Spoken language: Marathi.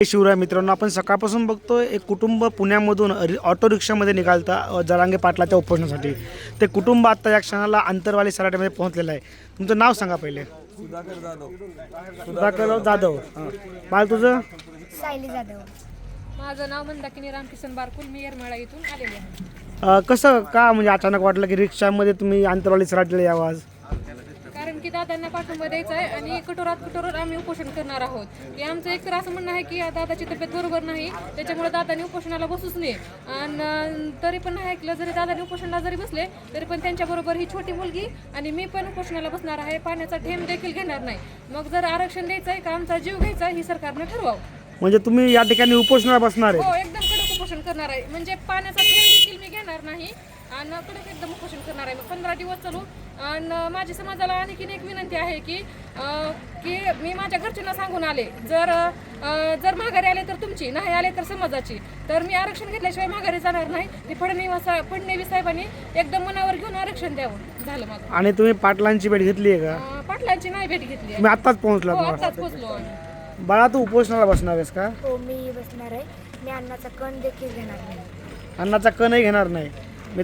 शिवराय मित्रांनो आपण सकाळपासून बघतोय एक कुटुंब पुण्यामधून ऑटो रिक्षामध्ये निघालता जरांगे पाटलाच्या उपोषणासाठी. ते कुटुंब आता या क्षणाला अंतरवाली सराट्यामध्ये पोहोचलेलं आहे. तुमचं नाव सांगा पहिले. सुधाकर जाधव. सुधाकर जाधव. हां. बाळ तुझं? सायली जाधव. माझं नाव मंदाकिनी रामकिसन बारकुल मी येरमाळा इथून आलेले आहे. कसं का म्हणजे अचानक वाटलं की रिक्षामध्ये तुम्ही अंतरवाली सराटीला यावं आज? की दादांना पाठिंबा द्यायचा आहे आणि कठोरात कठोर आम्ही उपोषण करणार आहोत. की आमचं एक तर असं म्हणणं आहे की दादाची तब्येत बरोबर नाही त्याच्यामुळे दादांनी उपोषणाला बसूच नये. आणि तरी पण नाही ऐकलं जरी दादांनी उपोषणाला जरी बसले तरी पण त्यांच्याबरोबर ही छोटी मुलगी आणि मी पण उपोषणाला बसणार आहे पाण्याचा थेंब देखील घेणार नाही. मग जर आरक्षण द्यायचं आहे का आमचा जीव घ्यायचा आहे ही सरकारनं ठरवावं. म्हणजे तुम्ही या ठिकाणी उपोषणाला बसणार आहे? हो एकदम कडक उपोषण करणार आहे. म्हणजे पाण्याचा थेंब देखील मी घेणार नाही आणि कडक एकदम उपोषण करणार आहे. मग पंधरा दिवस चालू. आणि माझ्या समाजाला आणखीन एक विनंती आहे की की मी माझ्या घरच्यांना सांगून आले. जर जर माघारी आले तर तुमची नाही आले तर समाजाची. तर मी आरक्षण घेतल्याशिवाय माघारी जाणार नाही. ते फडणवीस फडणवीस साहेबांनी एकदम मनावर घेऊन आरक्षण द्यावं. झालं माझं. आणि तुम्ही पाटलांची भेट घेतली आहे का? पाटलांची नाही भेट घेतली आत्ताच हो पोहोचलात मला आत्ताच पोचलो आम्ही. बाळा तू उपोषणाला बसणार आहेस का? हो मी बसणार आहे. मी अन्नाचा कण देखील घेणार नाही. अन्नाचा कणही घेणार नाही.